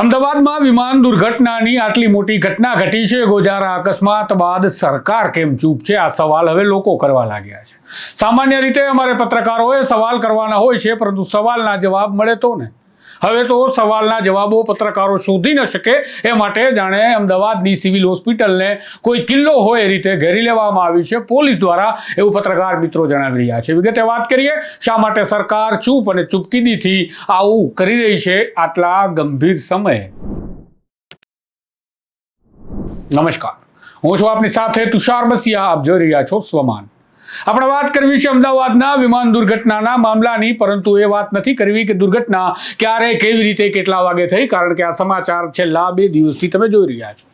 અમદાવાદમાં વિમાન દુર્ઘટનાની આટલી મોટી ઘટના ઘટી છે. ગોજારા અકસ્માત બાદ સરકાર કેમ ચૂપ છે? આ સવાલ હવે લોકો કરવા લાગ્યા છે. સામાન્ય રીતે અમારે પત્રકારોએ સવાલ કરવાના હોય છે, પરંતુ સવાલના જવાબ મળે તો ને? હવે તો સવાલના જવાબો પત્રકારો શોધી ન શકે એ માટે જાણે અમદાવાદની સિવિલ હોસ્પિટલને કોઈ કિલ્લો હોય એ રીતે ઘેરી લેવામાં આવી છે. પોલીસ દ્વારા એવું પત્રકાર મિત્રો જણાવી રહ્યા છે. વિગતે વાત કરીએ, શા માટે સરકાર ચૂપ અને ચૂપકીદીથી આવું કરી રહી છે આટલા ગંભીર સમયે? નમસ્કાર. હું છું આપની સાથે તુષાર બસિયા. આપ જોઈ રહ્યા છો સ્વમાન. આપણે વાત કરવી છે અમદાવાદના વિમાન દુર્ઘટનાના મામલાની, પરંતુ એ વાત નથી કરવી કે દુર્ઘટના ક્યારે, કેવી રીતે, કેટલા વાગે થઈ, કારણ કે આ સમાચાર છેલ્લા બે દિવસથી તમે જોઈ રહ્યા છો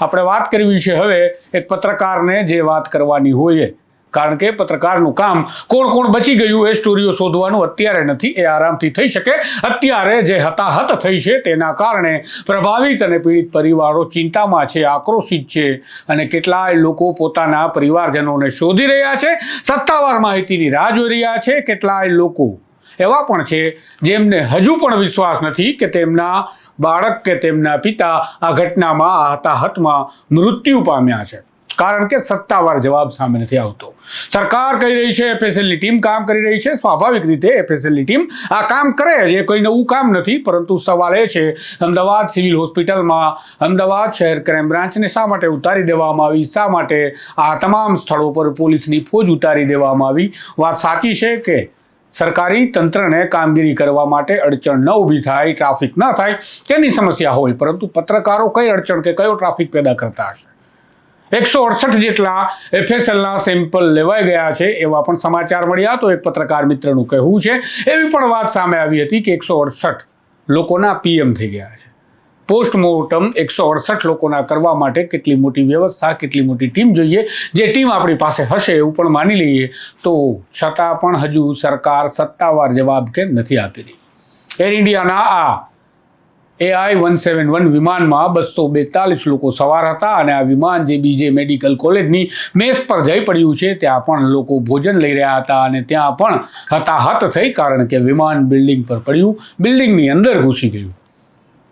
આપણે વાત કરવી છે હવે એક પત્રકારને જે વાત કરવાની હોય. કારણ કે પત્રકારનું કામ કોણ કોણ બચી ગયું. એ સ્ટોરીઓ શોધવાનું અત્યારે નથી. એ આરામથી થઈ શકે. અત્યારે જે હતાહત થઈ છે તેના કારણે પ્રભાવિત અને પીડિત પરિવારો ચિંતામાં છે, આક્રોશિત છે અને કેટલાય લોકો પોતાના પરિવારજનોને શોધી રહ્યા છે. સત્તાવાર માહિતીની રાહ જોઈ રહ્યા છે. કેટલાય લોકો એવા પણ છે જેમને હજુ પણ વિશ્વાસ નથી કે તેમના બાળક કે તેમના પિતા આ ઘટનામાં, આ હતાહતમાં મૃત્યુ પામ્યા છે. કારણ કે સત્તાવાર જવાબ સામે નથી આવતો. સરકાર કહી રહી છે, એફએસએલની ટીમ કામ કરી રહી છે, સ્વાભાવિક રીતે એફએસએલની ટીમ આ કામ કરે છે કોઈ નવું કામ નથી, પરંતુ સવાલ એ છે, અમદાવાદ સિવિલ હોસ્પિટલમાં અમદાવાદ શહેર ક્રાઇમ બ્રાન્ચને શા માટે ઉતારી દેવામાં આવી, શા માટે આ તમામ સ્થળો પર પોલીસની ફોજ ઉતારી દેવામાં આવી? વાત સાચી છે કે સરકારી તંત્રને કામગીરી કરવા માટે અડચણ ન ઊભી થાય, ટ્રાફિક ન થાય, તેની સમસ્યા હોય, પરંતુ પત્રકારો કઈ અડચણ કે કયો ટ્રાફિક પેદા કરતા હશે? એકસો અડસઠ જેટલા એફએસએલના સેમ્પલ લેવાઈ ગયા છે એવા પણ સમાચાર મળ્યા તો એક પત્રકાર મિત્રનું કહેવું છે, એવી પણ વાત સામે આવી હતી કે એકસો અડસઠ લોકોના પીએમ થઈ ગયા છે. પોસ્ટમોર્ટમ એકસો અડસઠ લોકોના કરવા માટે કેટલી મોટી વ્યવસ્થા, કેટલી મોટી ટીમ જોઈએ, જે ટીમ આપણી પાસે હશે એવું પણ માની લઈએ તો છતાં પણ હજુ સરકાર સત્તાવાર જવાબ કેમ નથી આપી રહી? એર ઇન્ડિયાના આ એઆઈ વન સેવન વન વિમાનમાં બસો બેતાલીસ લોકો સવાર હતા અને આ વિમાન જે બીજે મેડિકલ કોલેજની મેસ પર જઈ પડ્યું છે, ત્યાં પણ લોકો ભોજન લઈ રહ્યા હતા અને ત્યાં પણ હતાહત થઈ કારણ કે વિમાન બિલ્ડિંગ પર પડ્યું, બિલ્ડિંગની અંદર ઘૂસી ગયું.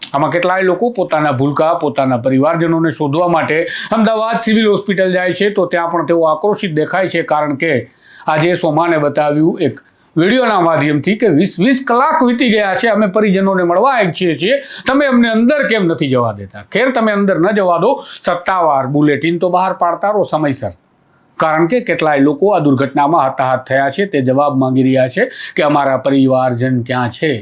આમાં કેટલાય લોકો પોતાના ભૂલકા, પોતાના પરિવારજનોને શોધવા માટે અમદાવાદ સિવિલ હોસ્પિટલ જાય છે, તો ત્યાં પણ તેઓ આક્રોશિત દેખાય છે કારણ કે આજે સોમાને બતાવ્યું એક વિડીયોના માધ્યમથી કે વીસ વીસ કલાક વીતી ગયા છે, અમે પરિજનોને મળવા ઈચ્છીએ છીએ. તમે અમને અંદર કેમ નથી જવા દેતા? ખેર, તમે અંદર ન જવા દો. સત્તાવાર બુલેટિન તો બહાર પાડતા રહો સમયસર. કારણ કે કેટલાય લોકો આ દુર્ઘટનામાં હતાહત થયા છે, તે જવાબ માંગી રહ્યા છે કે અમારા પરિવારજન ક્યાં છે?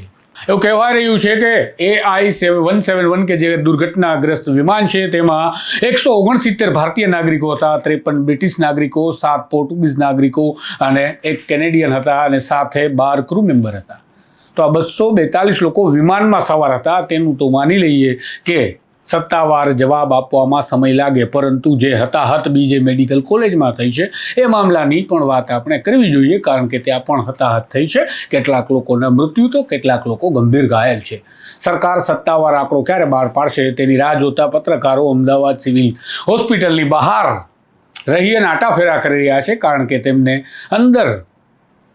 એવું કહેવાય રહ્યું છે કે એ આઈ વન સેવન વન કે જે દુર્ઘટનાગ્રસ્ત વિમાન છે, તેમાં એકસો ઓગણસિત્તેર ભારતીય નાગરિકો હતા, ત્રેપન બ્રિટિશ નાગરિકો, સાત પોર્ટુગીઝ નાગરિકો અને એક કેનેડિયન હતા અને સાથે બાર ક્રૂ મેમ્બર હતા. તો આ બસો બેતાલીસ લોકો વિમાનમાં સવાર હતા, તેનું તો માની લઈએ કે સત્તાવાર જવાબ આપવામાં સમય લાગે, પરંતુ જે હતાહત બીજે મેડિકલ કોલેજમાં થઈ છે, એ મામલાની પણ વાત આપણે કરવી જોઈએ, કારણ કે ત્યાં પણ હતાહત થઈ છે. કેટલાક લોકોના મૃત્યુ તો કેટલાક લોકો ગંભીર ઘાયલ છે. સરકાર સત્તાવાર આંકડો ક્યારે બહાર પાડશે, તેની રાહ જોતા પત્રકારો અમદાવાદ સિવિલ હોસ્પિટલની બહાર રહી અને આટાફેરા કરી રહ્યા છે, કારણ કે તેમને અંદર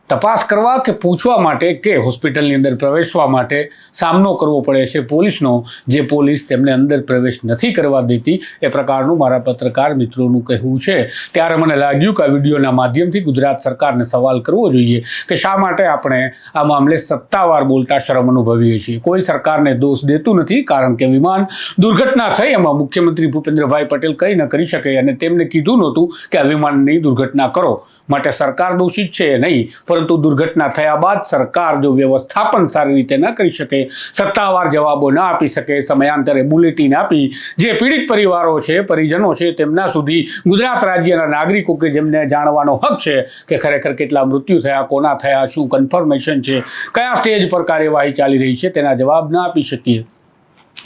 તપાસ કરવા કે પૂછવા માટે કે હોસ્પિટલની અંદર પ્રવેશવા માટે સામનો કરવો પડે છે પોલીસનો? જે પોલીસ તેમને અંદર પ્રવેશ નથી કરવા દેતી, એ પ્રકારનું મારા પત્રકાર મિત્રોનું કહેવું છે. ત્યારે મને લાગ્યું કે આ વિડીયોના માધ્યમથી ગુજરાત સરકારને સવાલ કરવો જોઈએ કે શા માટે આપણે આ મામલે સત્તાવાર બોલતા શરમ અનુભવીએ છીએ? કોઈ સરકારને દોષ દેતું નથી, કારણ કે વિમાન દુર્ઘટના થઈ, એમાં મુખ્યમંત્રી ભૂપેન્દ્રભાઈ પટેલ કંઈ ન કરી શકે અને તેમને કીધું નહોતું કે આ વિમાનની દુર્ઘટના કરો. માટે સરકાર દોષિત છે નહીં પરંતુ દુર્ઘટના થયા બાદ સરકાર જો વ્યવસ્થાપન સારી રીતે ન કરી શકે, સત્તાવાર જવાબો ન આપી શકે, સમયાંતરે બુલેટિન આપી જે પીડિત પરિવારો છે, પરિજનો છે, તેમના સુધી ગુજરાત રાજ્યના નાગરિકો કે જેમને જાણવાનો હક છે કે ખરેખર કેટલા મૃત્યુ થયા, કોના થયા, શું કન્ફર્મેશન છે, કયા સ્ટેજ પર કાર્યવાહી ચાલી રહી છે, તેના જવાબ ન આપી શકીએ.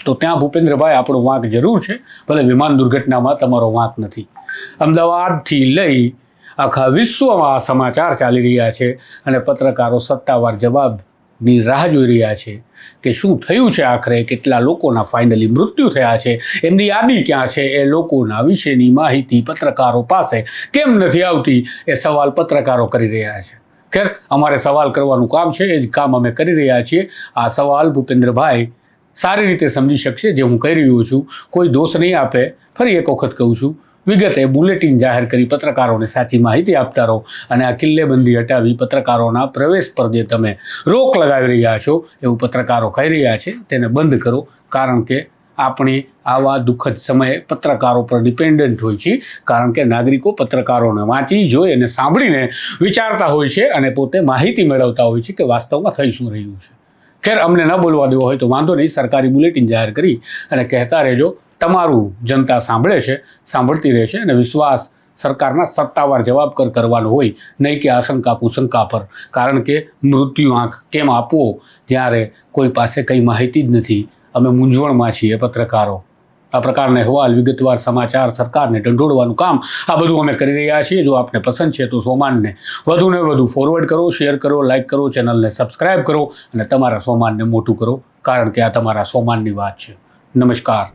તો ત્યાં ભૂપેન્દ્રભાઈ, આપણો વાંક જરૂર છે, ભલે વિમાન દુર્ઘટનામાં તમારો વાંક નથી. અમદાવાદથી લઈ આખા વિશ્વમાં આ સમાચાર ચાલી રહ્યા છે અને પત્રકારો સત્તાવાર જવાબની રાહ જોઈ રહ્યા છે કે શું થયું છે આખરે? કેટલા લોકોના ફાઇનલી મૃત્યુ થયા છે? એમની યાદી ક્યાં છે? એ લોકોના વિશેની માહિતી પત્રકારો પાસે કેમ નથી આવતી? એ સવાલ પત્રકારો કરી રહ્યા છે. ખેર, અમારે સવાલ કરવાનું કામ છે, એ જ કામ અમે કરી રહ્યા છીએ. આ સવાલ ભૂપેન્દ્રભાઈ સારી રીતે સમજી શકશે, જે હું કહી રહ્યો છું. કોઈ દોષ નહીં આપે. ફરી એક વખત કહું છું વિગતે બુલેટિન જાહેર કરી પત્રકારોને સાચી માહિતી આપતા રહો અને આ કિલ્લેબંધી હટાવી પત્રકારોના પ્રવેશ પર જે તમે રોક લગાવી રહ્યા છો એવું પત્રકારો કહી રહ્યા છે, તેને બંધ કરો. કારણ કે આપણે આવા દુઃખદ સમયે પત્રકારો પર ડિપેન્ડન્ટ હોય છે. કારણ કે નાગરિકો પત્રકારોને વાંચી, જોઈ અને સાંભળીને વિચારતા હોય છે અને પોતે માહિતી મેળવતા હોય છે કે વાસ્તવમાં થઈ શું રહ્યું છે. ખેર અમને ન બોલવા દેવો હોય તો વાંધો નહીં, સરકારી બુલેટિન જાહેર કરી અને કહેતા રહેજો તમારું જનતા સાંભળે છે, સાંભળતી રહેશે અને વિશ્વાસ સરકારના સત્તાવાર જવાબ કર કરવાનો હોય, નહીં કે આશંકા કુશંકા પર. કારણ કે મૃત્યુ આંખ કેમ આપવો? જ્યારે કોઈ પાસે કંઈ માહિતી જ નથી. અમે મૂંઝવણમાં છીએ પત્રકારો. આ પ્રકારના અહેવાલ વિગતવાર સમાચાર સરકારને ઢંઢોળવાનું કામ આ બધું અમે કરી રહ્યા છીએ. જો આપને પસંદ છે તો સોમાનને વધુને વધુ ફોરવર્ડ કરો શેર કરો લાઇક કરો ચેનલને સબસ્ક્રાઇબ કરો અને તમારા સોમાનને મોટું કરો. કારણ કે આ તમારા સોમાનની વાત છે. નમસ્કાર.